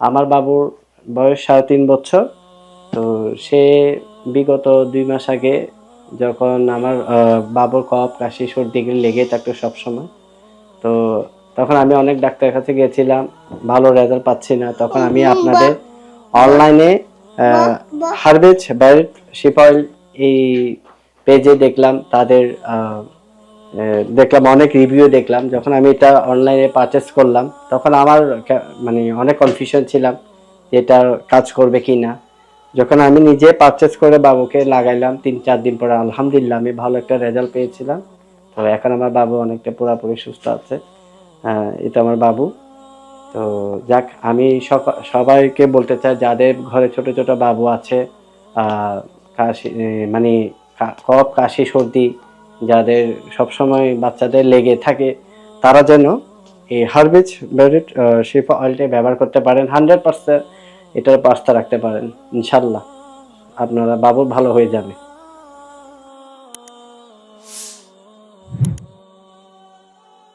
আমার বাবুর বয়স সাড়ে তিন বছর। তো সে বিগত দুই মাস আগে যখন আমার বাবুর কফ কাশি সর্দি লেগে থাকতো সবসময়। তো তখন আমি অনেক ডাক্তারের কাছে গিয়েছিলাম ভালো রেজাল্ট পাচ্ছি না। তখন আমি আপনাদের অনলাইনে হারবেজ ব্যারেট শিপ এই পেজে দেখলাম তাদের দেখলাম অনেক রিভিউ দেখলাম। যখন আমি এটা অনলাইনে পারচেস করলাম তখন আমার মানে অনেক কনফিউশন ছিলাম যে এটার কাজ করবে কি না যখন আমি নিজে পারচেস করে বাবুকে লাগাইলাম তিন চার দিন পরে আলহামদুলিল্লাহ আমি ভালো একটা রেজাল্ট পেয়েছিলাম। তো এখন আমার বাবু অনেকটা পুরোপুরি সুস্থ আছে। আহ, এটা আমার বাবু। তো যাক আমি সবাইকে বলতে চাই যাদের ঘরে ছোট ছোট বাবু আছে কাশি মানে কফ কাশি সর্দি যাদের সবসময় বাচ্চাদের লেগে থাকে, তারা যেন এই হার্বিজ বেরিট শিফা অয়েলটা ব্যবহার করতে পারেন। হান্ড্রেড পার্সেন্ট এটার পাস্তা রাখতে পারেন, ইনশাল্লাহ। আপনারা বাবুর ভালো হয়ে যাবে।